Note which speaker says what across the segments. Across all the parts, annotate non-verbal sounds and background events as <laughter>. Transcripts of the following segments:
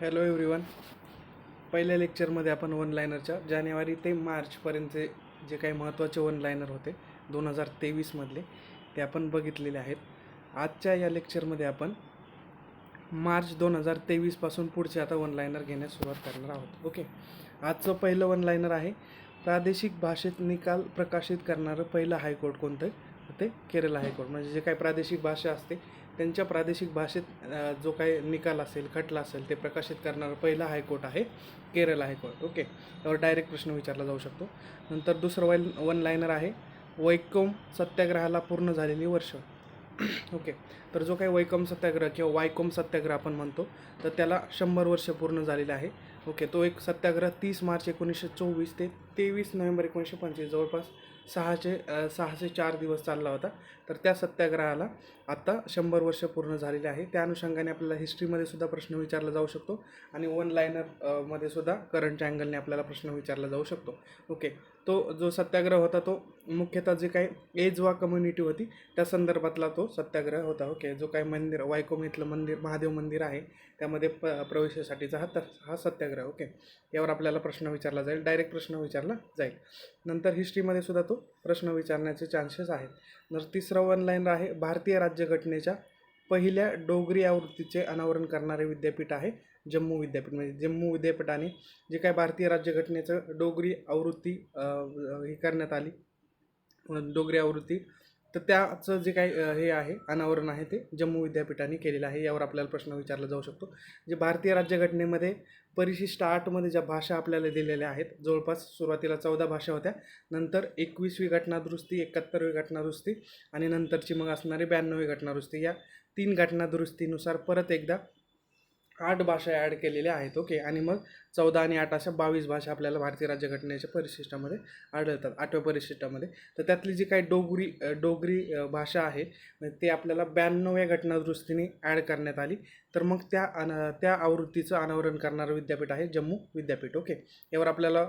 Speaker 1: Hello everyone पहिल्या लेक्चरमध्ये आपण वन लायनरच्या जानेवारी ते मार्चपर्यंतचे जे काही महत्त्वाचे वन लायनर होते दोन हजार तेवीसमधले ते आपण बघितलेले आहेत. आजच्या या लेक्चरमध्ये आपण मार्च दोन हजार तेवीसपासून पुढचे आता वन लायनर घेण्यास सुरुवात करणार आहोत. ओके आजचं पहिलं वन लायनर आहे प्रादेशिक भाषेत निकाल प्रकाशित करणारं पहिलं हायकोर्ट कोणतं? आहे? ते केरळ हायकोर्ट. म्हणजे जे काही प्रादेशिक भाषा असते त्यांच्या प्रादेशिक भाषेत जो काही निकाल असेल खटला असेल ते प्रकाशित करणारा पहिला हायकोर्ट आहे केरळ हायकोर्ट. ओके? त्यावर डायरेक्ट प्रश्न विचारला जाऊ शकतो. नंतर दुसरं वन वन लायनर आहे वैकोम सत्याग्रहाला पूर्ण झालेली वर्ष. <clears throat> ओके? तर जो काही वैकोम सत्याग्रह किंवा वायकोम सत्याग्रह आपण म्हणतो तर त्याला शंभर वर्ष पूर्ण झालेले आहे. ओके? तो एक सत्याग्रह तीस मार्च एकोणीसशे चोवीस ते तेवीस नोव्हेंबर एकोणीसशे पंचवीस जवळपास सहाशे सहाशे चार दिवस चालला होता. तर त्या सत्याग्रहाला आत्ता शंभर वर्ष पूर्ण झालेले आहे. त्या अनुषंगाने आपल्याला हिस्ट्रीमध्ये सुद्धा प्रश्न विचारला जाऊ शकतो आणि वन लायनरमध्ये सुद्धा करंट अँगलने आपल्याला प्रश्न विचारला जाऊ शकतो. ओके तो जो सत्याग्रह होता तो मुख्यतः जे काही एज वा कम्युनिटी होती त्या संदर्भातला तो सत्याग्रह होता. ओके जो काही मंदिर वायकोम इथलं मंदिर महादेव मंदिर आहे त्यामध्ये प प्रवेशासाठीचा हा तर हा सत्याग्रह. ओके यावर आपल्याला प्रश्न विचारला जाईल. डायरेक्ट प्रश्न विचारला जाईल. नंतर हिस्ट्रीमध्ये सुद्धा तो प्रश्न विचारण्याचे चान्सेस आहेत. तर तिसरं वन लाईन आहे भारतीय राज्यघटनेच्या पहिल्या डोगरी आवृत्तीचे अनावरण करणारे विद्यापीठ आहे जम्मू विद्यापीठ. म्हणजे जम्मू विद्यापीठाने जे काय भारतीय राज्यघटनेचं डोगरी आवृत्ती ही हे करण्यात आली डोगरी आवृत्ती तर त्याचं जे काही हे आहे अनावरण आहे ते जम्मू विद्यापीठाने केलेलं आहे. यावर आपल्याला प्रश्न विचारला जाऊ शकतो. जे भारतीय राज्यघटनेमध्ये परिशिष्ट आठमध्ये ज्या भाषा आपल्याला दिलेल्या आहेत जवळपास सुरुवातीला चौदा भाषा होत्या. नंतर एकवीसवी घटनादुरुस्ती एकाहत्तरवी घटनादुरुस्ती आणि नंतरची मग असणारी ब्याण्णवी घटनादुरुस्ती. या तीन घटनादुरुस्तीनुसार परत एकदा आठ भाषा ॲड केलेल्या आहेत ओके. आणि मग चौदा आणि आठ अशा बावीस भाषा आपल्याला भारतीय राज्यघटनेच्या परिशिष्टामध्ये आढळतात आठव्या परिशिष्टामध्ये. तर त्यातली जी काही डोगरी डोगरी भाषा आहे म्हणजे ते आपल्याला ब्याण्णव्या घटनादृष्टीने ॲड करण्यात आली. तर मग त्या अन त्या आवृत्तीचं अनावरण करणारं विद्यापीठ आहे जम्मू विद्यापीठ ओके. यावर आपल्याला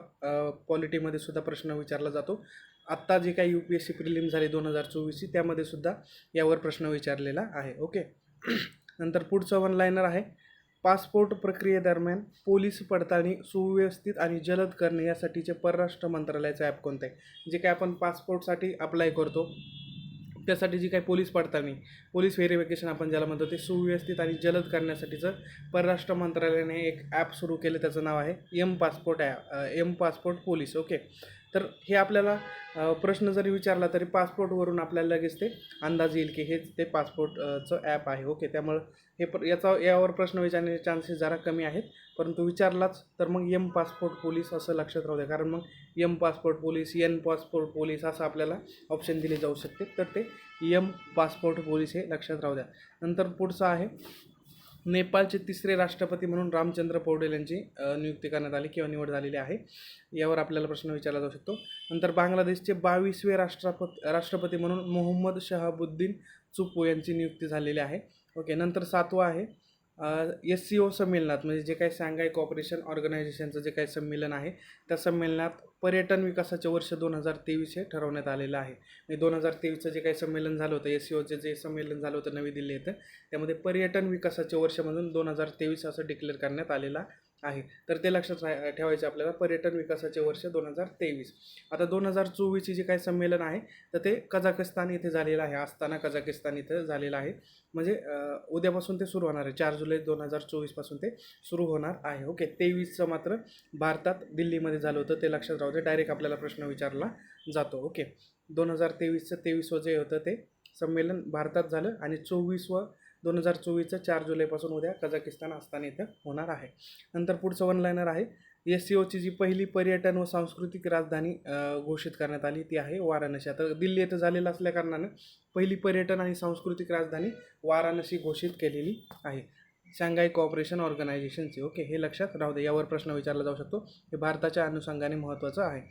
Speaker 1: पॉलिटीमध्ये सुद्धा प्रश्न विचारला जातो. आत्ता जे काही U P S C prelim झाली दोन हजार चोवीसची त्यामध्ये सुद्धा यावर प्रश्न विचारलेला आहे ओके. नंतर पुढचं वन लायनर आहे. पासपोर्ट प्रक्रियेदरम्यान पोलीस पडताळणी सुव्यवस्थित आणि जलद करणे यासाठीचे परराष्ट्र मंत्रालयाचं ॲप कोणतं आहे? जे काय आपण पासपोर्टसाठी अप्लाय करतो त्यासाठी जी काही पोलीस पडताळणी पोलीस व्हेरिफिकेशन आपण ज्याला म्हणतो ते सुव्यवस्थित आणि जलद करण्यासाठीचं परराष्ट्र मंत्रालयाने एक ॲप सुरू केलं त्याचं नाव आहे M passport uh M passport police okay तर हे आपल्याला प्रश्न जरी विचारला तरी पासपोर्टवरून आपल्याला लगेच ते अंदाज येईल की हेच ते पासपोर्टचं ॲप आहे. ओके त्यामुळं हे प्र याचा यावर प्रश्न विचारण्याचे चान्सेस जरा कमी आहेत. परंतु विचारलाच तर मग एम पासपोर्ट पोलीस असं लक्षात राहू द्या. कारण मग M passport police N passport police असं आपल्याला ऑप्शन दिले जाऊ शकते. तर ते एम पासपोर्ट पोलीस हे लक्षात राहू द्या. नंतर पुढचं आहे नेपाळचे तिसरे राष्ट्रपती म्हणून रामचंद्र पौडेल यांची नियुक्ती करण्यात आली किंवा निवड झालेली आहे. यावर आपल्याला प्रश्न विचारला जाऊ शकतो. नंतर बांगलादेशचे बावीसवे राष्ट्रपती राष्ट्रपती म्हणून मोहम्मद शहाबुद्दीन चुपू यांची नियुक्ती झालेली आहे. ओके नंतर सातवा आहे. एस सी ओ संमेलनात म्हणजे जे काही सांघाय कॉपरेशन ऑर्गनायझेशनचं जे काही संमेलन आहे त्या संमेलनात पर्यटन विकासाचे वर्ष दोन हजार तेवीस हे ठरवण्यात आलेलं आहे. म्हणजे दोन हजार तेवीसचं जे काही संमेलन झालं होतं एस सी ओचे जे संमेलन झालं होतं नवी दिल्ली येथे त्यामध्ये पर्यटन विकासाचे वर्ष म्हणून दोन हजार तेवीस असं डिक्लेअर करण्यात आलेलं आहे. तर ते लक्षात रा ठेवायचे आपल्याला पर्यटन विकासाचे वर्ष दोन हजार तेवीस. आता दोन हजार चोवीसचे जे काही संमेलन आहे तर ते कझाकिस्तान इथे झालेलं आहे असताना कझाकिस्तान इथं झालेलं आहे. म्हणजे उद्यापासून ते सुरू होणार आहे. चार जुलै दोन हजार चोवीसपासून ते सुरू होणार आहे. ओके तेवीसचं मात्र भारतात दिल्लीमध्ये झालं होतं ते लक्षात राहू दे. डायरेक्ट आपल्याला प्रश्न विचारला जातो. ओके दोन हजार तेवीसचं तेवीसवं जे होतं ते संमेलन भारतात झालं आणि चोवीसवं दोन हजार चोवीसचं चार जुलैपासून उद्या कझाकिस्तान असताना इथं होणार आहे. नंतर पुढचं वन लायनर आहे एस सी ओची जी पहिली पर्यटन व सांस्कृतिक राजधानी घोषित करण्यात आली ती आहे वाराणसी. आता दिल्ली येथे झालेलं असल्याकारणानं पहिली पर्यटन आणि सांस्कृतिक राजधानी वाराणसी घोषित केलेली आहे. शांघाय कॉपरेशन ऑर्गनायझेशनची ओके हे लक्षात राहू दे यावर प्रश्न विचारला जाऊ शकतो. हे भारताच्या अनुषंगाने महत्त्वाचं आहे.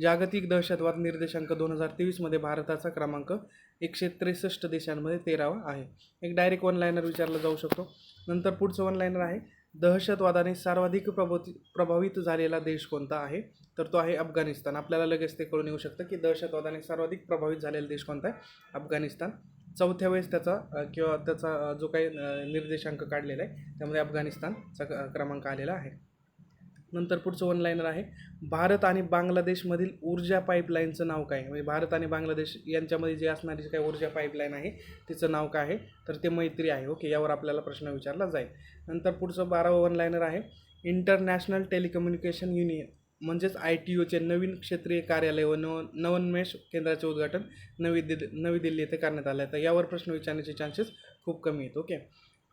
Speaker 1: जागतिक दहशतवाद निर्देशांक दोन हजार तेवीसमध्ये भारताचा क्रमांक एकशे त्रेसष्ट देशांमध्ये तेरावा आहे. एक डायरेक्ट वन लायनर विचारला जाऊ शकतो. नंतर पुढचं वन लायनर आहे दहशतवादाने सर्वाधिक प्रभावित प्रभावित झालेला देश कोणता आहे? तर तो आहे अफगाणिस्तान. आपल्याला लगेच ते कळून येऊ शकतं की दहशतवादाने सर्वाधिक प्रभावित झालेला देश कोणता आहे? अफगाणिस्तान. चौथ्या वेळेस त्याचा किंवा त्याचा जो काही निर्देशांक काढलेला आहे त्यामध्ये अफगाणिस्तानचा क- क्रमांक आलेला आहे. नंतर पुढचं वन लाईनर आहे. भारत आणि बांगलादेशमधील ऊर्जा पाईपलाईनचं नाव काय? आहे? म्हणजे भारत आणि बांगलादेश यांच्यामध्ये जे असणारी जी काही ऊर्जा पाईपलाईन आहे तिचं नाव काय आहे? तर ते मैत्री आहे. ओके यावर आपल्याला प्रश्न विचारला जाईल. नंतर पुढचं बारावं वन लाईनर आहे. इंटरनॅशनल टेलिकम्युनिकेशन युनियन म्हणजेच आय टी ओचे नवीन क्षेत्रीय कार्यालय व नव नवोन्मेष केंद्राचे उद्घाटन नवी दिल्ली नवी दिल्ली येथे करण्यात आलं आहे तर यावर प्रश्न विचारण्याचे चान्सेस खूप कमी आहेत. ओके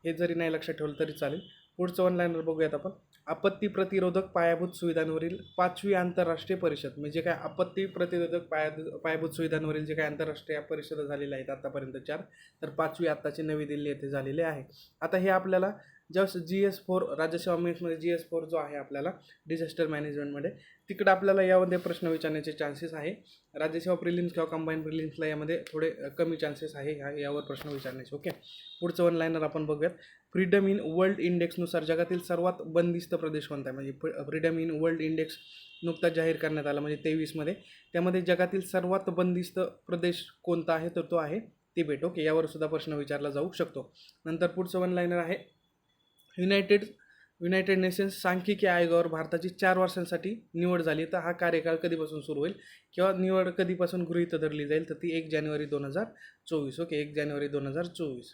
Speaker 1: हे जरी नाही लक्षात ठेवलं तरी चालेल. पुढचं वन बघूयात आपण. आपत्ती प्रतिरोधक पायाभूत सुविधांवरील पाचवी आंतरराष्ट्रीय परिषद म्हणजे काय आपत्ती प्रतिरोधक पाया पायाभूत सुविधांवरील जे काय आंतरराष्ट्रीय परिषद झालेल्या आहेत आतापर्यंत चार तर पाचवी आत्ताची नवी दिल्ली येथे झालेली आहे. आता हे आपल्याला जस्ट जी एस फोर राज्यसेवा मेन्समध्ये जी एस फोर जो आहे आपल्याला डिझास्टर मॅनेजमेंटमध्ये तिकडं आपल्याला यामध्ये प्रश्न विचारण्याचे चान्सेस आहे. राज्यसेवा प्रिलिम्स किंवा कंबाईन प्रिलिम्सला यामध्ये थोडे कमी चान्सेस आहे ह्या यावर प्रश्न विचारण्याचे. ओके? पुढचं वन लाईनर आपण बघूयात. फ्रीडम इन वर्ल्ड इंडेक्सनुसार जगातील सर्वात बंदिस्त प्रदेश कोणता आहे? म्हणजे फ्रीडम इन वर्ल्ड इंडेक्स नुकताच जाहीर करण्यात आला म्हणजे तेवीसमध्ये. त्यामध्ये जगातील सर्वात बंदिस्त प्रदेश कोणता आहे? तर तो आहे तिबेट. ओके यावर सुद्धा प्रश्न विचारला जाऊ शकतो. नंतर पुढचं वन लाईनर आहे. युनायटेड युनायटेड नेशन्स सांख्यिकी आयोगावर भारताची चार वर्षांसाठी निवड झाली. तर हा कार्यकाळ कधीपासून सुरू होईल? किंवा निवड कधीपासून गृहीत धरली जाईल? तर ती एक जानेवारी दोन हजार चोवीस. ओके एक जानेवारी दोन हजार चोवीस.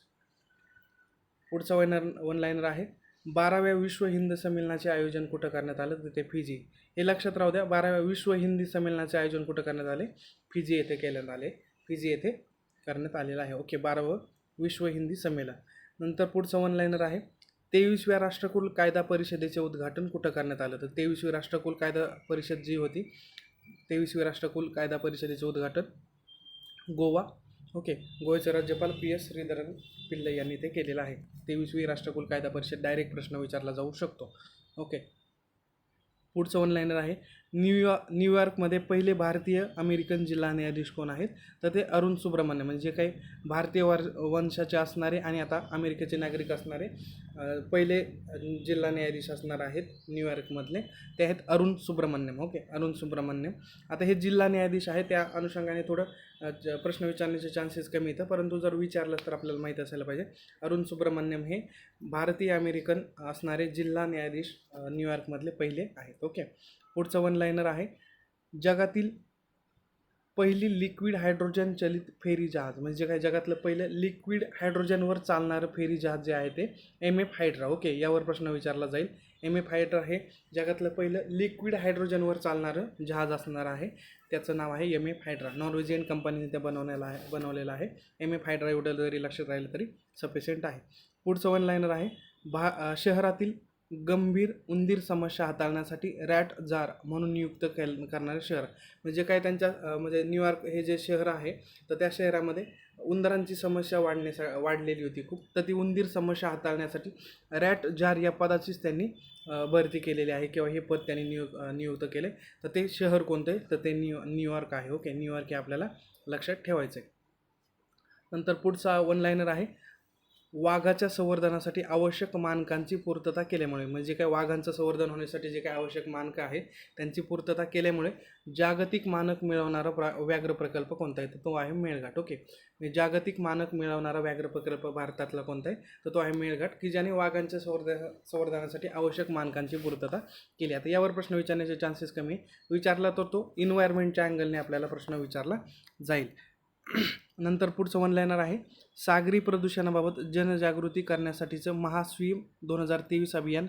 Speaker 1: पुढचा वनर वन लाईनर आहे. बाराव्या विश्व हिंद संमेलनाचे आयोजन कुठं करण्यात आलं? तर ते फिजी. हे लक्षात राहू द्या बाराव्या विश्व हिंदी संमेलनाचे आयोजन कुठं करण्यात आले? फिजी येथे केल्यात आले. फिजी येथे करण्यात आलेलं आहे. ओके बारावं विश्व हिंदी संमेलन. नंतर पुढचं वन लाईनर आहे. तेवीसव्या राष्ट्रकुल कायदा परिषदेचे उद्घाटन कुठं करण्यात आलं? तर तेवीसवी राष्ट्रकुल कायदा परिषद जी होती तेवीसवी राष्ट्रकुल कायदा परिषदेचे उद्घाटन गोवा ओके. गोव्याचे राज्यपाल पी एस श्रीधरन पिल्लई यांनी ते केलेलं आहे. तेवीसवी राष्ट्रकुल कायदा परिषद डायरेक्ट प्रश्न विचारला जाऊ शकतो. ओके. पुढचं ऑनलाईनर आहे. न्यूयॉर्क न्यूयॉर्कमध्ये पहिले भारतीय अमेरिकन जिल्हा न्यायाधीश कोण आहेत? तर ते अरुण सुब्रमण्यम म्हणजे जे काही भारतीय वर वंशाचे असणारे आणि आता अमेरिकेचे नागरिक असणारे पहिले जिल्हा न्यायाधीश असणार आहेत न्यूयॉर्कमधले ते आहेत अरुण सुब्रमण्यम ओके. अरुण सुब्रमण्यम आता हे जिल्हा न्यायाधीश आहे त्या अनुषंगाने थोडं प्रश्न विचारण्याचे चान्सेस कमी येतं परंतु जर विचारलं तर आपल्याला माहीत असायला पाहिजे. अरुण सुब्रमण्यम हे भारतीय अमेरिकन असणारे जिल्हा न्यायाधीश न्यूयॉर्कमधले पहिले आहेत. ओके पुढचं वन लाईनर आहे. जगातील पहिली लिक्विड हायड्रोजन चलित फेरी जहाज. म्हणजे काय जगातलं पहिलं लिक्विड हायड्रोजनवर चालणारं फेरी जहाज जे आहे ते एम एफ हायड्रा ओके यावर प्रश्न विचारला जाईल. एम एफ हायड्रा हे जगातलं पहिलं लिक्विड हायड्रोजनवर चालणारं जहाज असणार आहे. त्याचं नाव आहे एम एफ हायड्रा नॉर्वेजियन कंपनीने ते बनवण्याला आहे बनवलेलं आहे. एम एफ हायड्रा एवढं जरी लक्षात राहिलं तरी सफिशियंट आहे. पुढचं वन लाईनर आहे. भा शहरातील गंभीर उंदीर समस्या हाताळण्यासाठी रॅट जार म्हणून नियुक्त केल करणारे शहर. म्हणजे काय त्यांच्या म्हणजे न्यूयॉर्क हे जे शहर आहे तर त्या शहरामध्ये उंदरांची समस्या वाढण्यासा वाढलेली होती खूप. तर ती उंदीर समस्या हाताळण्यासाठी रॅट जार या पदाचीच त्यांनी भरती केलेली आहे किंवा हे पद त्यांनी नियु नियुक्त केले तर ते शहर कोणतं आहे? तर ते न्यू न्यूयॉर्क आहे. ओके न्यूयॉर्क हे आपल्याला लक्षात ठेवायचं आहे नंतर पुढचा वन लायनर आहे. वाघाच्या संवर्धनासाठी आवश्यक मानकांची पूर्तता केल्यामुळे म्हणजे काय वाघांचं संवर्धन होण्यासाठी जे काय आवश्यक मानकं आहे त्यांची पूर्तता केल्यामुळे जागतिक मानक मिळवणारा प्रा व्याघ्र प्रकल्प कोणता आहे? तर तो आहे मेळघाट ओके. म्हणजे जागतिक मानक मिळवणारा व्याघ्र प्रकल्प भारतातला कोणता आहे? तर तो आहे मेळघाट की ज्याने वाघांच्या संवर्धन संवर्धनासाठी आवश्यक मानकांची पूर्तता केली. आता यावर प्रश्न विचारण्याचे चान्सेस कमी आहे. विचारला तर तो इन्व्हायरमेंटच्या अँगलने आपल्याला प्रश्न विचारला जाईल. नंतर पुढचं वन लाईनर आहे. सागरी प्रदूषणाबाबत जनजागृती करण्यासाठीचं महास्वीम दोन हजार तेवीस अभियान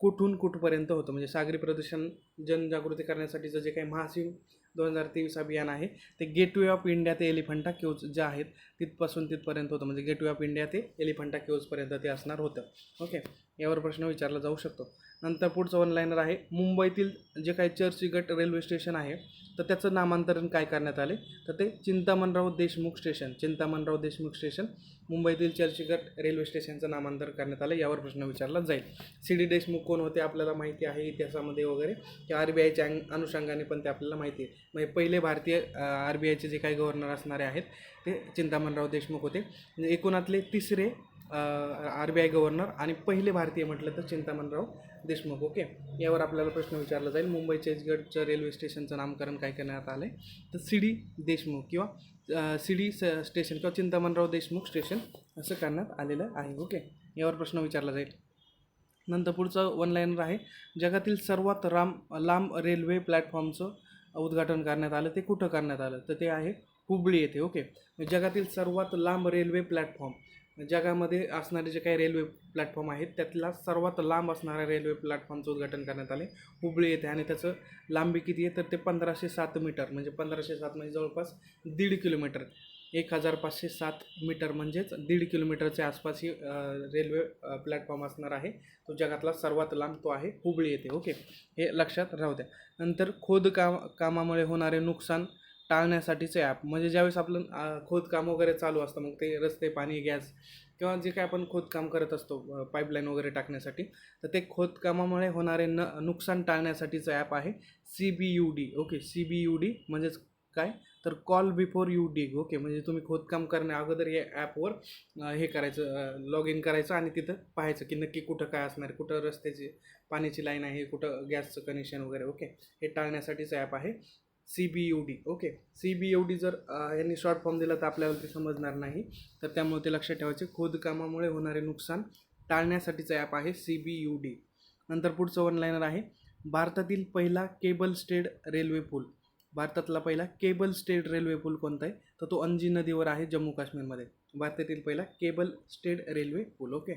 Speaker 1: कुठून कुठपर्यंत होतं? म्हणजे सागरी प्रदूषण जनजागृती करण्यासाठीचं जे काही महास्वीम दोन हजार तेवीस अभियान आहे ते गेटवे ऑफ इंडिया ते एलिफंटा केव्ज जे आहेत तिथपासून तिथपर्यंत होतं. म्हणजे गेटवे ऑफ इंडिया ते एलिफंटा केव्जपर्यंत ते असणार होतं. ओके यावर प्रश्न विचारला जाऊ शकतो. नंतर पुढचं ऑनलाईनर आहे मुंबईतील जे काही चर्चगट रेल्वे स्टेशन आहे तर त्याचं नामांतरण काय करण्यात आले? तर ते चिंतामणराव देशमुख स्टेशन चिंतामणराव देशमुख स्टेशन मुंबईतील चर्चगट रेल्वे स्टेशनचं नामांतर करण्यात आलं. यावर प्रश्न विचारला जाईल. सी डी देशमुख कोण होते आपल्याला माहिती आहे इतिहासामध्ये वगैरे? किंवा आर बी आयच्या अनुषंगाने पण ते आपल्याला माहिती आहे. म्हणजे पहिले भारतीय आर बी आयचे जे काही गव्हर्नर असणारे आहेत ते चिंतामण चिंतामणराव देशमुख होते. म्हणजे एकूणातले तिसरे आर बी आय गव्हर्नर आणि पहिले भारतीय म्हटलं तर चिंतामणराव देशमुख ओके? यावर आपल्याला प्रश्न विचारला जाईल. मुंबई चेचगडचं रेल्वे स्टेशनचं नामकरण काय करण्यात आलं आहे तर सी डी देशमुख किंवा सी डी स स्टेशन किंवा चिंतामणराव देशमुख स्टेशन असं करण्यात आलेलं आहे ओके? यावर प्रश्न विचारला जाईल. नंतर पुढचं वन लाईनर आहे. जगातील सर्वात राम लांब रेल्वे प्लॅटफॉर्मचं उद्घाटन करण्यात आलं. ते कुठं करण्यात आलं? तर ते आहे हुबळी येथे ओके जगातील सर्वात लांब रेल्वे प्लॅटफॉर्म जगामध्ये असणारे जे काही रेल्वे प्लॅटफॉर्म आहेत त्यातला सर्वात लांब असणाऱ्या रेल्वे प्लॅटफॉर्मचं उद्घाटन करण्यात आले हुबळी येथे आणि त्याचं लांबी किती आहे? तर ते पंधराशे सात मीटर म्हणजे पंधराशे सात म्हणजे जवळपास दीड किलोमीटर. एक हजार पाचशे सात मीटर म्हणजेच दीड किलोमीटरच्या आसपास ही रेल्वे प्लॅटफॉर्म असणार आहे. तो जगातला सर्वात लांब तो आहे हुबळी येथे ओके हे लक्षात राहू द्या. नंतर खोदकाम कामामुळे होणारे नुकसान टाळण्यासाठीचे ॲप म्हणजे ज्यावेळेस आपलं खोदकाम वगैरे चालू असतं मग ते रस्ते पाणी गॅस किंवा जे काय आपण खोदकाम करत असतो पाईपलाईन वगैरे टाकण्यासाठी तर ते खोदकामामुळे होणारे न नुकसान टाळण्यासाठीचं ॲप आहे C B U D okay C B U D म्हणजेच काय? तर call before you dig okay म्हणजे तुम्ही खोदकाम करण्या अगोदर या ॲपवर हे करायचं लॉग इन करायचं आणि तिथं पाहायचं की नक्की कुठं काय असणार कुठं रस्त्याची पाण्याची लाईन आहे कुठं गॅसचं कनेक्शन वगैरे. ओके हे टाळण्यासाठीचं ॲप आहे. C B U D okay C B U D जर यांनी शॉर्ट फॉर्म दिला तर आपल्याला ते समजणार नाही. तर त्यामुळे ते लक्षात ठेवायचे खोदकामामुळे होणारे नुकसान टाळण्यासाठीचं ॲप आहे सी बी यू डी नंतर पुढचं वन लाईनर आहे भारतातील पहिला केबल स्टेड रेल्वे पूल भारतातला पहिला केबल स्टेड रेल्वे पूल कोणता आहे? तर तो अंजी नदीवर आहे जम्मू काश्मीरमध्ये भारतातील पहिला केबल स्टेड रेल्वे पूल ओके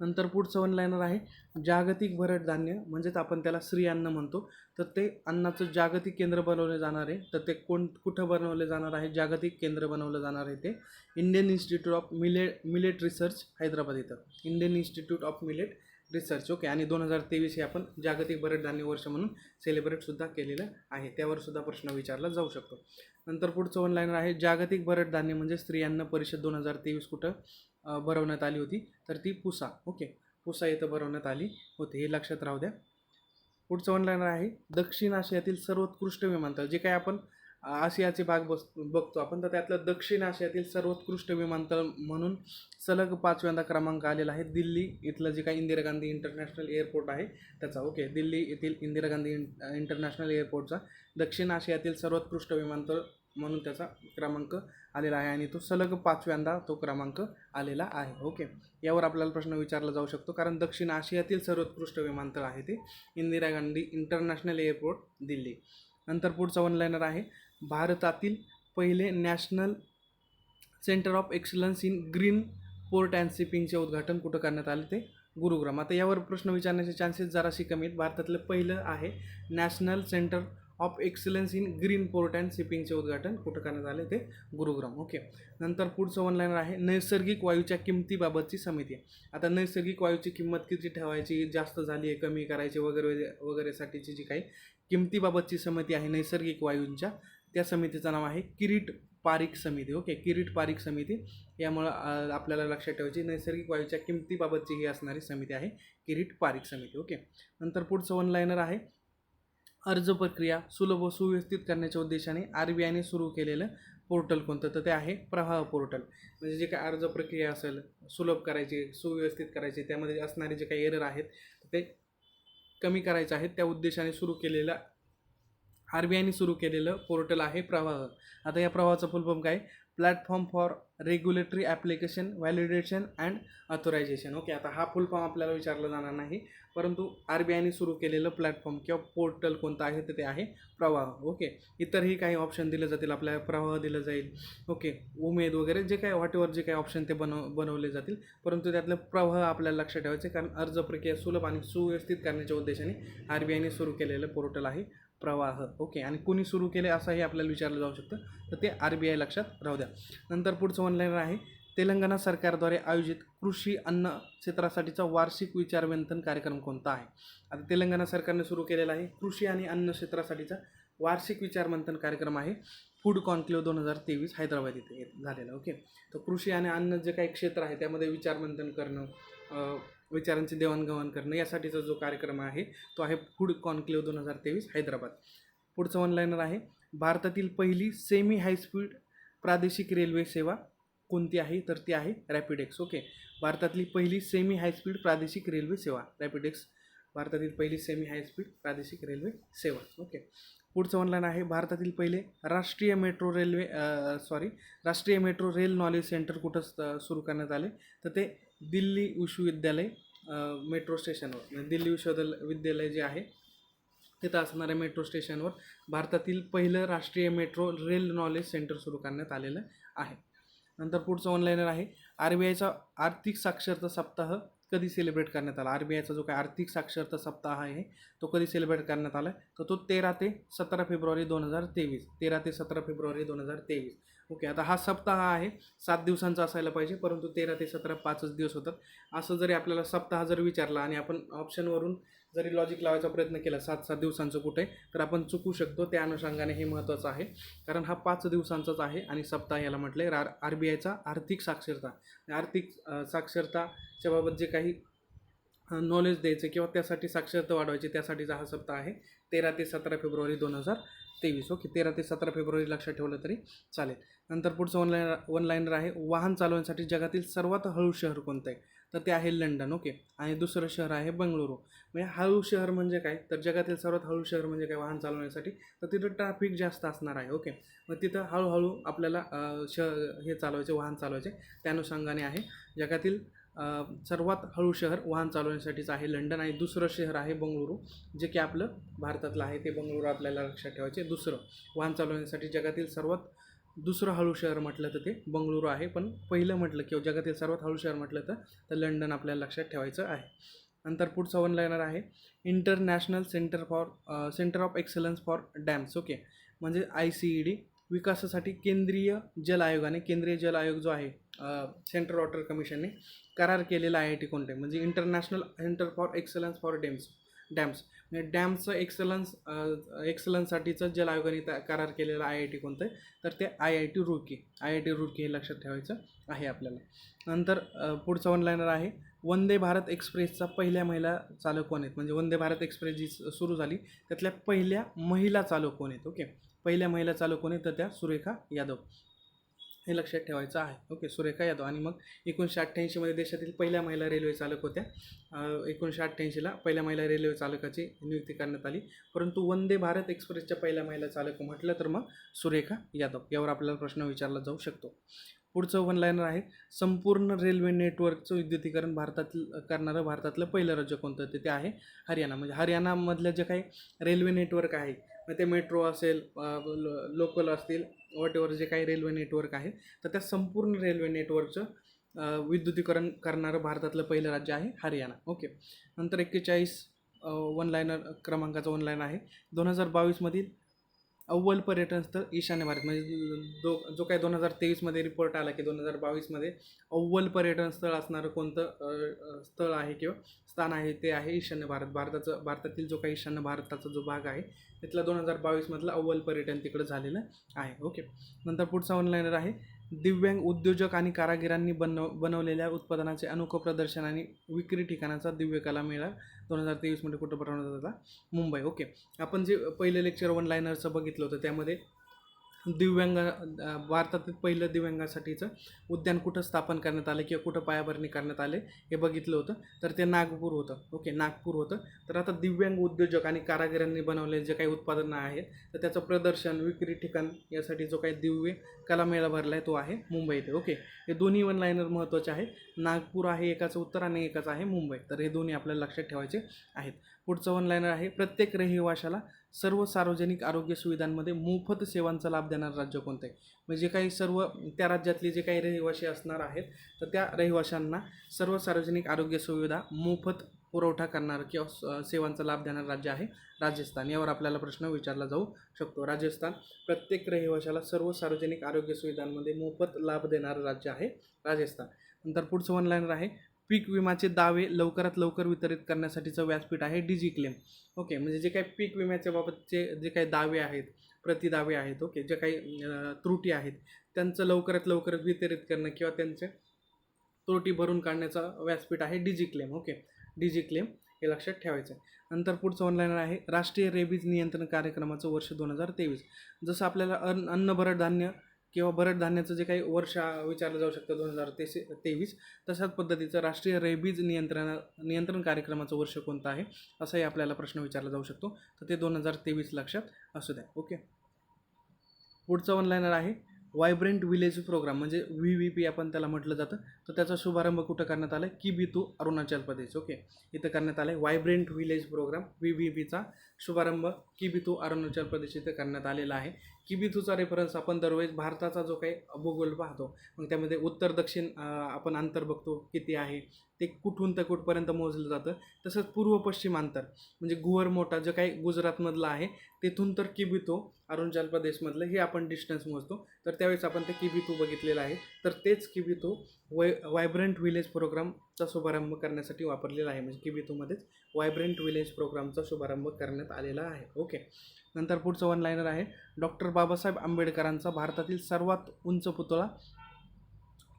Speaker 1: नंतर पुढचं वन लायनर आहे जागतिक भरड धान्य म्हणजेच आपण त्याला श्री अन्न म्हणतो. तर ते अन्नाचं जागतिक केंद्र बनवले जाणार आहे. तर ते कोण कुठं बनवले जाणार आहे? जागतिक केंद्र बनवलं जाणार आहे ते Indian institute of mille millet research Hyderabad इथं. Indian institute of millet research okay आणि दोन हजार तेवीस हे आपण जागतिक भरड धान्य वर्ष म्हणून सेलिब्रेटसुद्धा केलेलं आहे. त्यावर सुद्धा प्रश्न विचारला जाऊ शकतो. नंतर पुढचं ऑनलाईनर आहे जागतिक भरड धान्य म्हणजे स्त्रियांना परिषद दोन हजार तेवीस कुठं? भरवण्यात आली होती. तर ती पुसा. ओके. पुसा इथं भरवण्यात आली होती. हे लक्षात राहू द्या. पुढचं वन आहे. दक्षिण आशियातील सर्वोत्कृष्ट विमानतळ जे काही आपण आशियाचे भाग बस बघतो आपण तर त्यातलं दक्षिण आशियातील सर्वोत्कृष्ट विमानतळ म्हणून सलग पाचव्यांदा क्रमांक आलेला आहे. दिल्ली इथलं जे काही इंदिरा गांधी इंटरनॅशनल एअरपोर्ट आहे त्याचा. ओके. दिल्ली येथील इंदिरा गांधी इंटरनॅशनल एअरपोर्टचा दक्षिण आशियातील सर्वोत्कृष्ट विमानतळ म्हणून त्याचा क्रमांक आलेला आहे आणि तो सलग पाचव्यांदा तो क्रमांक आलेला आहे. ओके. यावर आपल्याला प्रश्न विचारला जाऊ शकतो. कारण दक्षिण आशियातील सर्वोत्कृष्ट विमानतळ आहे ते इंदिरा गांधी इंटरनॅशनल एअरपोर्ट दिल्ली. नंतर पुढचा वनलाईनर आहे. भारतातील पहिले national centre of excellence in green port and शिपिंगचे उद्घाटन कुठं करण्यात आले ते? गुरुग्राम. आता यावर प्रश्न विचारण्याचे चान्सेस जराशी कमी आहेत. भारतातलं पहिलं आहे national centre of excellence in green port and शिपिंगचे उद्घाटन कुठं करण्यात आले ते गुरुग्राम. ओके. नंतर पुढचं वन लाईनर आहे नैसर्गिक वायूच्या किमतीबाबतची समिती आता नैसर्गिक वायूची किंमत किती ठेवायची जास्त झाली आहे कमी करायची वगैरे वगैरेसाठीची जी काही किमतीबाबतची समिती आहे नैसर्गिक वायूंच्या त्या समितीचं नाव आहे किरीट पारिक समिती. ओके. किरीट पारिक समिती. यामुळं आपल्याला लक्षात ठेवायची नैसर्गिक वायूच्या किमतीबाबतची ही असणारी समिती आहे किरीट पारिक समिती. ओके. नंतर पुढचं वन लाईनर आहे अर्ज प्रक्रिया सुलभ व सुव्यवस्थित करण्याच्या उद्देशाने आर बी आयने सुरू केलेलं पोर्टल कोणतं? तर ते आहे प्रवाह पोर्टल. म्हणजे जे काही अर्ज प्रक्रिया असेल सुलभ करायची सुव्यवस्थित करायची त्यामध्ये असणारे जे काही एरर आहेत ते कमी करायचे आहेत. त्या उद्देशाने सुरू केलेलं आर बी आयने सुरू केलेलं पोर्टल आहे प्रवाह. आता या प्रवाहाचं फुल फॉर्म काय? Platform for regulatory application validation and authorisation okay आता हा फुल फॉर्म आपल्याला विचारला जाणार नाही. परंतु आर बी आयने सुरू केलेलं प्लॅटफॉर्म किंवा पोर्टल कोणतं आहे तर ते आहे प्रवाह. ओके इतरही काही ऑप्शन दिले जातील आपल्याला प्रवाह दिलं जाईल. ओके उमेद वगैरे जे काही व्हॉटेवर जे काही ऑप्शन ते बनव बनवले जातील. परंतु त्यातलं प्रवाह आपल्याला लक्षात ठेवायचे कारण अर्ज प्रक्रिया सुलभ आणि सुव्यवस्थित करण्याच्या उद्देशाने आर बी आयने सुरू केलेलं पोर्टल आहे. प्रवाह. ओके आणि कुणी सुरू केले असंही आपल्याला विचारलं जाऊ शकतं. तर ते आर बी आय लक्षात राहू द्या. नंतर पुढचं ऑनलाईन आहे तेलंगणा सरकारद्वारे आयोजित कृषी अन्न क्षेत्रासाठीचा वार्षिक विचारवंतन कार्यक्रम कोणता आहे? आता तेलंगणा सरकारने सुरू केलेला आहे कृषी आणि अन्न क्षेत्रासाठीचा वार्षिक विचारमंथन कार्यक्रम आहे. फूड कॉन्क्लेव्ह दोन हजार तेवीस हैदराबाद इथे झालेला ओके तर कृषी आणि अन्न जे काही क्षेत्र आहे त्यामध्ये विचारमंथन करणं विचारांची देवाणघेवाण करणं यासाठीचा जो कार्यक्रम आहे तो आहे फूड कॉन्क्लेव दोन हजार तेवीस हैदराबाद. पुढचं ऑनलाईनर आहे भारतातील पहिली सेमी हायस्पीड प्रादेशिक रेल्वे सेवा कोणती आहे? तर ती आहे रॅपिडेक्स ओके भारतातली पहिली सेमी हायस्पीड प्रादेशिक रेल्वे सेवा रॅपिडेक्स भारतातील पहिली सेमी हायस्पीड प्रादेशिक रेल्वे सेवा ओके पुढचं ऑनलाईन आहे भारतातील पहिले राष्ट्रीय मेट्रो रेल्वे सॉरी राष्ट्रीय मेट्रो रेल नॉलेज सेंटर कुठं सुरू करण्यात आले? तर ते दिल्ली विश्वविद्यालय मेट्रो स्टेशनवर म्हणजे दिल्ली विश्वविद्यालय विद्यालय जे आहे तिथं असणाऱ्या मेट्रो स्टेशनवर भारतातील पहिलं राष्ट्रीय मेट्रो रेल नॉलेज सेंटर सुरू करण्यात आलेलं आहे. नंतर पुढचं ऑनलाईनर आहे आर बी आयचा आर्थिक साक्षरता सप्ताह कधी सेलिब्रेट करण्यात आला? आर बी आयचा जो काय आर्थिक साक्षरता सप्ताह आहे तो कधी सेलिब्रेट करण्यात आला? तर तो तेरा ते सतरा फेब्रुवारी दोन हजार तेवीस. तेरा ते सतरा फेब्रुवारी दोन हजार तेवीस. ओके आता हा सप्ताह आहे. सात दिवसांचा असायला पाहिजे परंतु तेरा ते सतरा पाचच दिवस होतात. असं जरी आपल्याला सप्ताह जर विचारला आणि आपण ऑप्शनवरून जरी लॉजिक लावायचा प्रयत्न केला सात सात दिवसांचं कुठे तर आपण चुकू शकतो. त्या अनुषंगाने हे महत्त्वाचं आहे. कारण हा पाच दिवसांचाच आहे आणि सप्ताह याला म्हटलं आहे आर बी आयचा आर्थिक साक्षरता. आर्थिक साक्षरताच्या बाबत जे काही नॉलेज द्यायचं किंवा त्यासाठी साक्षरता वाढवायची त्यासाठीचा हा सप्ताह आहे. तेरा ते सतरा फेब्रुवारी दोन हजार तेवीस. ओके तेरा ते सतरा फेब्रुवारी लक्षात ठेवलं तरी चालेल. नंतर पुढचं वन लाईन वन लाईनर आहे वाहन चालवण्यासाठी जगातील सर्वात हळू शहर कोणतं आहे? तर ते आहे लंडन ओके. आणि दुसरं शहर आहे बंगळुरू. म्हणजे हळू शहर म्हणजे काय? तर जगातील सर्वात हळू शहर म्हणजे काय? वाहन चालवण्यासाठी. तर तिथं ट्रॅफिक जास्त असणार आहे ओके. मग तिथं हळूहळू आपल्याला श हे चालवायचे वाहन चालवायचे. त्या अनुषंगाने आहे. जगातील सर्वात हळू शहर वाहन चालवण्यासाठीच आहे लंडन आणि दुसरं शहर आहे बंगळुरू जे की आपलं भारतातलं आहे. ते बंगळुरू आपल्याला लक्षात ठेवायचे. दुसरं वाहन चालवण्यासाठी जगातील सर्वात दुसरं हळू शहर म्हटलं तर ते बंगळुरू आहे पण पहिलं म्हटलं किंवा जगातील सर्वात हळू शहर म्हटलं तर तर लंडन आपल्याला लक्षात ठेवायचं आहे. नंतर पुढचं वन येणार आहे international centre for centre of excellence for dams okay म्हणजे आय सी ई डी विकासासाठी केंद्रीय जल आयोगाने केंद्रीय जल आयोग जो आहे सेंट्रल वॉटर कमिशनने करार केलेला आय आय टी कोणते म्हणजे international centre for excellence for dams dams डॅमचं excellence एक्सलन्ससाठीचं जल आयोगाने त्या करार केलेलं आय आय टी कोणतं आहे? तर ते I I T Roorkee I I T Roorkee हे लक्षात ठेवायचं आहे आपल्याला. नंतर पुढचा पुढचं वन आहे. वंदे भारत एक्सप्रेसचा पहिल्या महिला चालक कोण आहेत? म्हणजे वंदे भारत एक्सप्रेस जी सुरू झाली त्यातल्या पहिल्या महिला चालक कोण आहेत? ओके. पहिल्या महिला चालक कोण आहेत? तर त्या सुरेखा यादव. हे लक्षात ठेवायचं आहे. ओके सुरेखा यादव. आणि मग एकोणीसशे अठ्ठ्याऐंशीमध्ये देशातील पहिल्या महिला रेल्वे चालक होत्या. एकोणीसशे अठ्ठ्याऐंशीला पहिल्या महिला रेल्वे चालकाची नियुक्ती करण्यात आली. परंतु वंदे भारत एक्सप्रेसच्या पहिल्या महिला चालक म्हटलं तर मग सुरेखा यादव. यावर आपल्याला प्रश्न विचारला जाऊ शकतो. पुढचं वन लाईनर आहे. संपूर्ण रेल्वे नेटवर्कचं विद्युतीकरण भारतातील करणारं भारतातलं पहिलं राज्य कोणतं? ते ते आहे हरियाणा. म्हणजे हरियाणामधलं जे काही रेल्वे नेटवर्क आहे मग ते मेट्रो असेल लोकल असतील वॉट एवर जे काही रेल्वे नेटवर्क आहे तर त्या संपूर्ण रेल्वे नेटवर्कचं विद्युतीकरण करणारं भारतातलं पहिलं राज्य आहे हरियाणा. ओके नंतर एक्केचाळीस वन लाईनर क्रमांकाचं वन लाईन आहे. दोन हजार बावीसमधील अव्वल पर्यटन स्थळ ईशान्य भारत. म्हणजे दो जो काही दोन हजार तेवीसमध्ये रिपोर्ट आला की दोन हजार बावीसमध्ये अव्वल पर्यटन स्थळ असणारं कोणतं स्थळ आहे किंवा स्थान आहे ते आहे ईशान्य भारत. भारताचं भारतातील जो काही ईशान्य भारताचा जो भाग आहे तिथला दोन हजार बावीसमधलं अव्वल पर्यटन तिकडं झालेलं आहे. ओके. नंतर पुढचा ऑनलाईनर आहे. दिव्यांग उद्योजक आणि कारागिरांनी बनव बनवलेल्या उत्पादनाचे अनोखं प्रदर्शन आणि विक्री ठिकाणाचा दिव्य कला मेळा दोन हजार तेवीसमध्ये कुठं भरवण्यात होता मुंबई. ओके. आपण जे पहिलं लेक्चर वन लायनरचं बघितलं होतं त्यामध्ये दिव्यांग भारतातील पहिलं दिव्यांगासाठीचं उद्यान कुठं स्थापन करण्यात आलं किंवा कुठं पायाभरणी करण्यात आले हे बघितलं होतं. तर ते नागपूर होतं. ओके नागपूर होतं. तर आता दिव्यांग उद्योजक आणि कारागिरांनी बनवलेले जे काही उत्पादनं आहेत तर त्याचं प्रदर्शन विक्री ठिकाण यासाठी जो काही दिव्य कलामेळा भरला आहे तो आहे मुंबई इथे. ओके हे दोन्ही वन लाईनर महत्त्वाचे आहेत. नागपूर आहे एकाचं उत्तर आणि एकाचं आहे मुंबई. तर हे दोन्ही आपल्याला लक्षात ठेवायचे आहेत. पुढचं वन लाईनर आहे प्रत्येक रहिवाशाला सर्व सार्वजनिक आरोग्य सुविधांमध्ये मोफत सेवांचा लाभ देणारं राज्य कोणतं आहे? म्हणजे काही सर्व त्या राज्यातले जे काही रहिवासी असणार आहेत तर त्या रहिवाशांना सर्व सार्वजनिक आरोग्य सुविधा मोफत पुरवठा करणारं किंवा स- सेवांचा लाभ देणारं राज्य आहे राजस्थान. यावर आपल्याला प्रश्न विचारला जाऊ शकतो. राजस्थान प्रत्येक रहिवाशाला सर्व सार्वजनिक आरोग्य सुविधांमध्ये मोफत लाभ देणारं राज्य आहे राजस्थान. नंतर पुढचं वन लाईनर आहे पीक विमाचे दावे लवकरात लवकर वितरित करण्यासाठीचं व्यासपीठ आहे डिजी क्लेम ओके म्हणजे जे काही पीक विम्याच्या बाबतचे जे काही दावे आहेत प्रतिदावे आहेत ओके जे काही त्रुटी आहेत त्यांचं लवकरात लवकर वितरित करणं किंवा त्यांचे त्रुटी भरून काढण्याचं व्यासपीठ आहे Digi Claim okay. Digi Claim हे लक्षात ठेवायचं आहे नंतर पुढचं ऑनलाईन आहे राष्ट्रीय रेबीज नियंत्रण कार्यक्रमाचं वर्ष दोन हजार तेवीस. जसं आपल्याला अन्न अन्न धान्य किंवा भरड धान्याचं जे काही वर्ष विचारलं जाऊ शकतं दोन हजार ते तेवीस तशाच पद्धतीचं राष्ट्रीय रेबीज नियंत्रण नियंत्रण कार्यक्रमाचं वर्ष कोणतं आहे? असाही आपल्याला प्रश्न विचारला जाऊ शकतो. तर ते दोन हजार तेवीस लक्षात असू द्या. ओके? पुढचं ऑनलाईनर आहे. वायब्रंट विलेज प्रोग्राम म्हणजे व्ही व्ही पी आपण त्याला म्हटलं जातं. तर त्याचा शुभारंभ कुठं करण्यात आला आहे की बी तू अरुणाचल प्रदेश. ओके? इथं करण्यात आलं आहे vibrant village programme V V पीचा शुभारंभ. किबितू अरुणाचल प्रदेश इथं करण्यात आलेला आहे. किबितूचा रेफरन्स आपण दरवेळेस भारताचा जो काही भूगोल पाहतो मग त्यामध्ये उत्तर दक्षिण आपण अंतर बघतो किती आहे ते कुठून तर कुठपर्यंत मोजलं जातं तसंच पूर्व पश्चिम अंतर म्हणजे गुवर मोठा जो काही गुजरातमधला आहे तेथून तर किबितो अरुणाचल प्रदेशमधलं हे आपण डिस्टन्स मोजतो. तर त्यावेळेस आपण ते किबितू बघितलेलं आहे. तर तेच किबितू वय वायब्रंट विलेज चा शुभारंभ करण्यासाठी वापरलेला आहे. म्हणजे किबितूमध्येच वायब्रंट विलेज प्रोग्रामचा शुभारंभ करण्यात आलेला आहे. ओके. नंतर पुढचं वन लाईनर आहे. डॉक्टर बाबासाहेब आंबेडकरांचा भारतातील सर्वात उंच पुतळा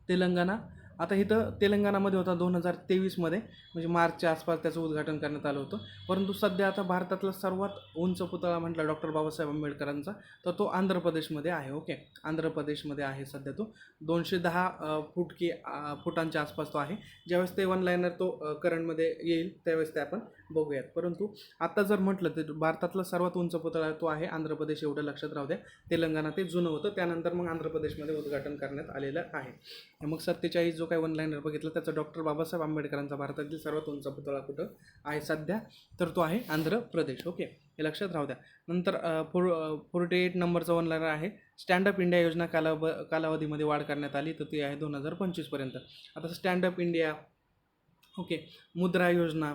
Speaker 1: तेलंगणा आता इथं तेलंगणामध्ये होता दोन हजार तेवीसमध्ये म्हणजे मार्चच्या आसपास त्याचं उद्घाटन करण्यात आलं होतं. परंतु सध्या आता भारतातला सर्वात उंच पुतळा म्हटला डॉक्टर बाबासाहेब आंबेडकरांचा तर तो आंध्र प्रदेशमध्ये आहे ओके? आंध्र प्रदेशमध्ये आहे सध्या तो. दोनशे दहा फूट की फुटांच्या आसपास तो आहे. ज्यावेळेस ते वन लाईनर तो करंटमध्ये येईल त्यावेळेस ते आपण बघूयात. परंतु आत्ता जर म्हटलं तर भारतातला सर्वात उंच पुतळा तो आहे आंध्र प्रदेश एवढं लक्षात राहू द्या. तेलंगणा ते जुनं होतं त्यानंतर मग आंध्र प्रदेशमध्ये उद्घाटन करण्यात आलेलं आहे. मग सत्तेचाळीस जो काही वन लाईनर बघितलं त्याचा डॉक्टर बाबासाहेब आंबेडकरांचा भारतातील सर्वात उंच पुतळा कुठं आहे सध्या? तर तो आहे आंध्र प्रदेश. ओके हे लक्षात राहू द्या. नंतर फोर फोर्टी एट नंबरचा वन लाईनर आहे स्टँडअप इंडिया योजना कालाव कालावधीमध्ये वाढ करण्यात आली तर ती आहे दोन हजार पंचवीसपर्यंत आता स्टँडअप इंडिया ओके मुद्रा योजना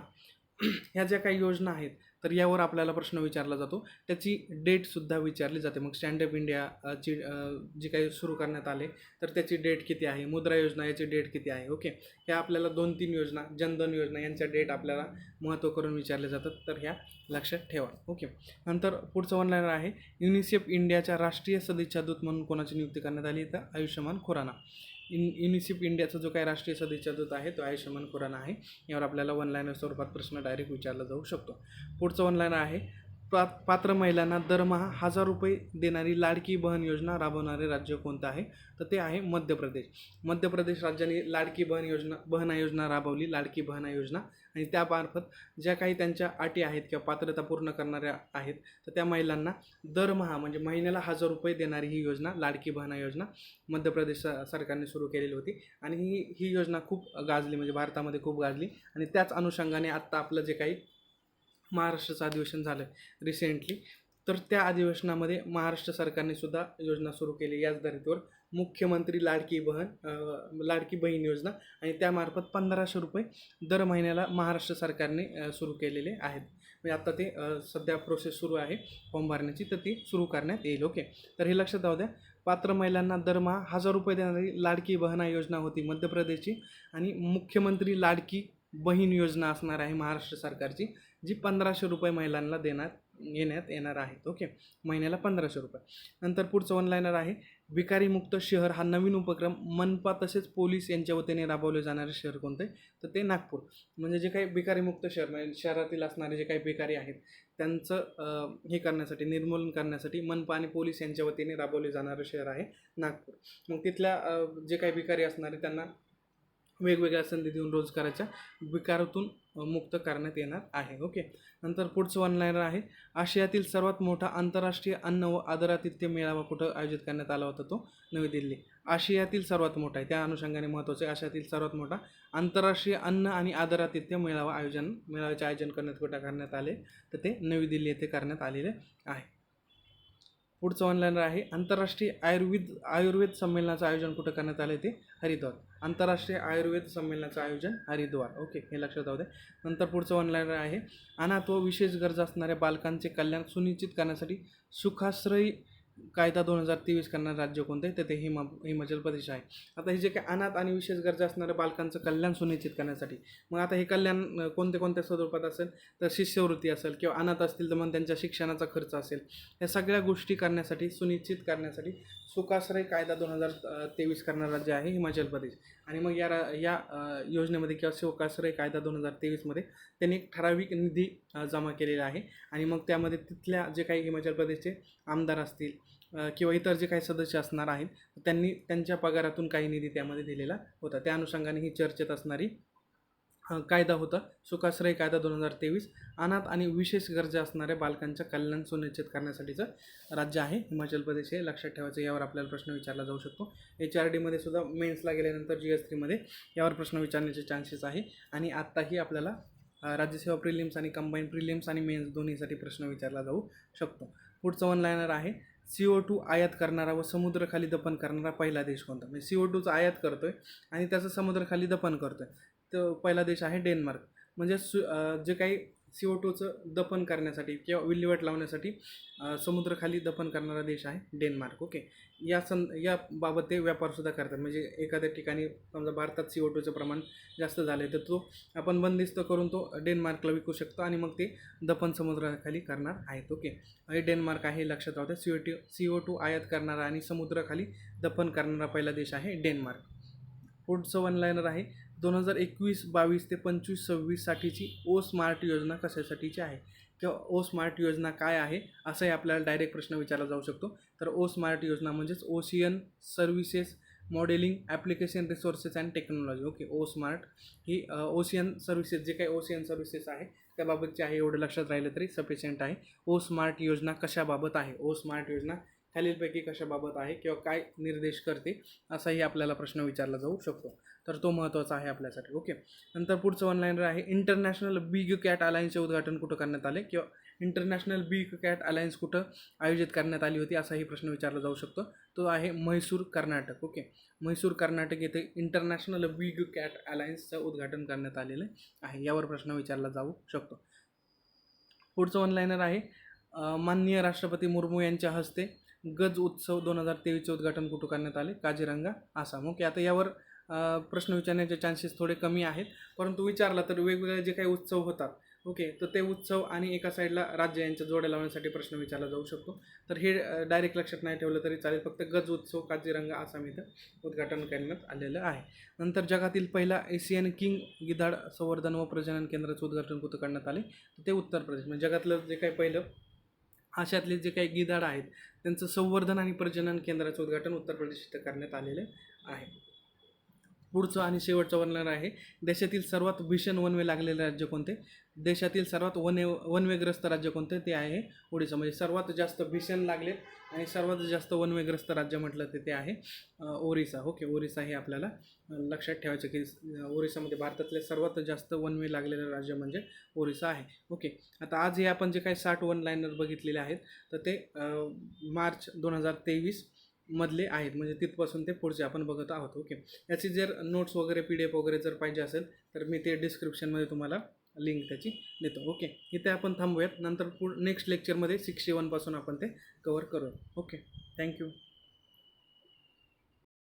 Speaker 1: <clears throat> ह्या ज्या काही योजना आहेत तर यावर आपल्याला प्रश्न विचारला जातो. त्याची डेटसुद्धा विचारली जाते. मग स्टँडअप इंडिया ची जी काही सुरू करण्यात आले तर त्याची डेट किती आहे? मुद्रा योजना याची डेट किती आहे? ओके. ह्या आपल्याला दोन तीन योजना जनधन योजना यांच्या डेट आपल्याला महत्त्व करून विचारले जातात. तर ह्या लक्षात ठेवा. ओके. नंतर पुढचं ऑनलाईन आहे. युनिसेफ इंडियाच्या राष्ट्रीय सदिच्छा दूत म्हणून कोणाची नियुक्ती करण्यात आली? तर आयुष्यमान खुराना. इन युनिसेफ इंडियाचा जो काही राष्ट्रीय सदिच्छा दूत आहे तो आयुष्यमान खुराना आहे. यावर आपल्याला वन लाईनर स्वरूपात प्रश्न डायरेक्ट विचारला जाऊ शकतो. पुढचं वन लाईनर आहे पा पात्र महिलांना दरमहा हजार रुपये देणारी लाडकी बहन योजना राबवणारे राज्य कोणतं आहे? तर ते आहे मध्य प्रदेश. मध्य प्रदेश राज्याने लाडकी बहन योजना बहना योजना राबवली. लाडकी बहना योजना आणि त्यामार्फत ज्या काही त्यांच्या अटी आहेत किंवा पात्रता पूर्ण करणाऱ्या आहेत तर त्या महिलांना दरमहा म्हणजे महिन्याला हजार रुपये देणारी ही योजना लाडकी बहना योजना मध्य प्रदेश स- सरकारने सुरू केलेली होती. आणि ही ही योजना खूप गाजली म्हणजे भारतामध्ये खूप गाजली. आणि त्याच अनुषंगाने आत्ता आपलं जे काही महाराष्ट्राचं अधिवेशन झालं रिसेंटली तर त्या अधिवेशनामध्ये महाराष्ट्र सरकारने सुद्धा योजना सुरू केली. याच धर्तीवर मुख्यमंत्री लाडकी बहन लाडकी बहीण योजना आणि त्यामार्फत पंधराशे रुपये दर महिन्याला महाराष्ट्र सरकारने सुरू केलेले आहेत. म्हणजे आता ते सध्या प्रोसेस सुरू आहे फॉर्म भरण्याची तर ती सुरू करण्यात येईल. ओके. तर हे लक्षात राहू द्या. पात्र महिलांना दरमहा हजार रुपये देणारी लाडकी बहना योजना होती मध्य प्रदेशची आणि मुख्यमंत्री लाडकी बहीण योजना असणार आहे महाराष्ट्र सरकारची जी पंधराशे रुपये महिलांना देण्यात येण्यात येणार आहेत ओके. महिन्याला पंधराशे रुपये. नंतर पुढचं ऑनलाईनर आहे. भिकारीमुक्त शहर हा नवीन उपक्रम मनपा तसेच पोलीस यांच्या वतीने राबवले जाणारे शहर कोणते? तर ते नागपूर. म्हणजे जे काही भिकारीमुक्त शहर म्हणजे शहरातील असणारे जे काही भिकारी आहेत त्यांचं हे करण्यासाठी निर्मूलन करण्यासाठी मनपा आणि पोलीस यांच्या वतीने राबवले जाणारं शहर आहे नागपूर. मग तिथल्या जे काही भिकारी असणारे त्यांना वेगवेगळ्या संधी देऊन रोजगाराच्या विकारातून मुक्त करण्यात येणार आहे. ओके? नंतर पुढचं वन लायनर आहे. आशियातील सर्वात मोठा आंतरराष्ट्रीय अन्न व आदरातिथ्य मेळावा कुठं आयोजित करण्यात आला होता तो? नवी दिल्ली. आशियातील सर्वात मोठा आहे. त्या अनुषंगाने महत्त्वाचं आहे. आशियातील सर्वात मोठा आंतरराष्ट्रीय अन्न आणि आदरातिथ्य मेळावा आयोजन मेळाव्याचे आयोजन करण्यात कुठं करण्यात आले? तर ते नवी दिल्ली येथे करण्यात आलेले आहे. पुढचं ऑनलाईनर आहे. आंतरराष्ट्रीय आयुर्वेद आयुर्वेद संमेलनाचं आयोजन कुठं करण्यात आलं ते? हरिद्वार. आंतरराष्ट्रीय आयुर्वेद संमेलनाचं आयोजन हरिद्वार. ओके हे लक्षात राहू द्या. नंतर पुढचं ऑनलाईनर आहे. अनाथ व विशेष गरजा असणाऱ्या बालकांचे कल्याण सुनिश्चित करण्यासाठी सुखाश्रयी कायदा दोन हजार तेवीस करणारं राज्य कोणतं आहे? तर ते हिमा हिमाचल प्रदेश आहे. आता हे जे काही अनाथ आणि विशेष गरजा असणाऱ्या बालकांचं कल्याण सुनिश्चित करण्यासाठी. मग आता हे कल्याण कोणत्या कोणत्या स्वरूपात असेल? तर शिष्यवृत्ती असेल किंवा अनाथ असतील तर मग त्यांच्या शिक्षणाचा खर्च असेल. या सगळ्या गोष्टी करण्यासाठी सुनिश्चित करण्यासाठी सुखाश्रय कायदा दोन हजार तेवीस करणारं राज्य आहे हिमाचल प्रदेश. आणि मग या रा या योजनेमध्ये किंवा सुखाश्रय कायदा दोन हजार तेवीसमध्ये त्यांनी एक ठराविक निधी जमा केलेला आहे. आणि मग त्यामध्ये तिथल्या जे काही हिमाचल प्रदेशचे आमदार असतील किंवा इतर जे काही सदस्य असणार आहेत त्यांनी त्यांच्या पगारातून काही निधी त्यामध्ये दिलेला होता. त्या अनुषंगाने ही चर्चेत असणारी कायदा होता. सुखाश्रय कायदा दोन हजार तेवीस. अनाथ आणि विशेष गरजा असणाऱ्या बालकांच्या कल्याण सुनिश्चित करण्यासाठीचं राज्य आहे. हिमाचल प्रदेश हे लक्षात ठेवायचं यावर आपल्याला प्रश्न विचारला जाऊ शकतो. एच आर डीमध्ये सुद्धा मेन्सला गेल्यानंतर जी एस थ्रीमध्ये यावर प्रश्न विचारण्याचे चान्सेस आहे. आणि आत्ताही आपल्याला राज्यसेवा प्रिलिम्स आणि कंबाईन प्रिलिम्स आणि मेन्स दोन्हीसाठी प्रश्न विचारला जाऊ शकतो. पुढचं वन लायनर आहे. सी ओ टू आयात करणारा व समुद्रखाली दफन करणारा पहिला देश कोणता? म्हणजे सी ओ टूचं आयात करतो आहे आणि त्याचं समुद्रखाली दफन आहे तर पहिला देश आहे डेन्मार्क. म्हणजे सु जे काही सी ओ टूचं दफन करण्यासाठी किंवा विल्हेवाट लावण्यासाठी समुद्राखाली समुद्रखाली दफन करणारा देश आहे डेन्मार्क ओके? या सं याबाबत ते व्यापारसुद्धा करतात. म्हणजे एखाद्या ठिकाणी समजा भारतात सी ओ टूचं प्रमाण जास्त झालं आहे तर तो आपण बंदिस्त करून तो डेन्मार्कला विकू शकतो आणि मग ते दफन समुद्राखाली करणार आहेत ओके? हे डेन्मार्क आहे हे लक्षात राहतं C O T C O two आयात करणारा आणि समुद्राखाली दफन करणारा पहिला देश आहे डेन्मार्क. पुढचं वन लायनर आहे दोन हजार एकवीस बावीस ते पंचवीस सव्वीससाठीची ओ स्मार्ट योजना कशासाठीची आहे? किंवा ओ स्मार्ट योजना काय आहे? असंही आपल्याला डायरेक्ट प्रश्न विचारला जाऊ शकतो. तर ओ स्मार्ट योजना म्हणजेच ocean services modelling application resources and technology. Okay O smart he ocean services जे काही ओशियन सर्व्हिसेस आहे त्याबाबतचे आहे एवढं लक्षात राहिलं तरी सफिशियंट आहे. ओ स्मार्ट योजना कशाबाबत आहे? ओ स्मार्ट योजना खालीलपैकी कशाबाबत आहे किंवा काय निर्देश करते असाही आपल्याला प्रश्न विचारला जाऊ शकतो. तर तो महत्त्वाचा आहे आपल्यासाठी ओके? नंतर पुढचं ऑनलाईनर आहे इंटरनॅशनल बिग कॅट अलायन्सचे उद्घाटन कुठं करण्यात आले? किंवा इंटरनॅशनल बिग कॅट अलायन्स कुठं आयोजित करण्यात आली होती? असाही प्रश्न विचारला जाऊ शकतो. तो आहे म्हैसूर कर्नाटक ओके? म्हैसूर कर्नाटक येथे इंटरनॅशनल बिग कॅट अलायन्सचं उद्घाटन करण्यात आलेलं आहे यावर प्रश्न विचारला जाऊ शकतो. पुढचं ऑनलाईनर आहे माननीय राष्ट्रपती मुर्मू यांच्या हस्ते गज उत्सव दोन हजार तेवीसचे उद्घाटन कुठं करण्यात आले? काजीरंगा आसाम. ओके आता यावर प्रश्न विचारण्याचे चान्सेस थोडे कमी आहेत. परंतु विचारला तर वेगवेगळे जे काही उत्सव होतात ओके तर ते उत्सव आणि एका साईडला राज्य यांच्या जोड्या लावण्यासाठी प्रश्न विचारला जाऊ शकतो. तर हे डायरेक्ट लक्षात नाही ठेवलं तरी चालेल. फक्त गज उत्सव काजीरंगा आसाम इथं उद्घाटन करण्यात आलेलं आहे. नंतर जगातील पहिला एशियन किंग गिधाड संवर्धन व प्रजनन केंद्राचं उद्घाटन कुठं करण्यात आले? ते उत्तर प्रदेश. म्हणजे जगातलं जे काही पहिलं अशातले जे काही गिधाड आहेत त्यांचं संवर्धन आणि प्रजनन केंद्राचं उद्घाटन उत्तर प्रदेश इथं करण्यात आलेलं आहे. पुढचं आणि शेवटचं वर्णन आहे. देशातील सर्वात भीषण वनवे लागलेले राज्य कोणते? देशातील सर्वात वने वनवेग्रस्त राज्य कोणते? ते आहे ओडिसा. म्हणजे सर्वात जास्त भीषण लागले आणि सर्वात जास्त वनवेग्रस्त राज्य म्हटलं तर ते आहे ओरिसा. ओके ओरिसा हे आपल्याला लक्षात ठेवायचं की ओरिसामध्ये भारतातले सर्वात जास्त वनवे लागलेलं राज्य म्हणजे ओरिसा आहे. ओके आता आज हे आपण जे काही साठ वन लायनर बघितलेले आहेत तर ते मार्च दोन हजार तेवीस मधले आहेत म्हणजे तिथपासून ते पुढचे आपण बघत आहोत ओके. याची जर नोट्स वगैरे पी डी एफ वगैरे जर पाहिजे असेल तर मी ते डिस्क्रिप्शनमध्ये तुम्हाला लिंक त्याची देतो ओके. इथे आपण थांबूयात नंतर पुढ नेक्स्ट लेक्चरमध्ये सिक्स्टी वनपासून आपण ते कवर करू ओके. थँक्यू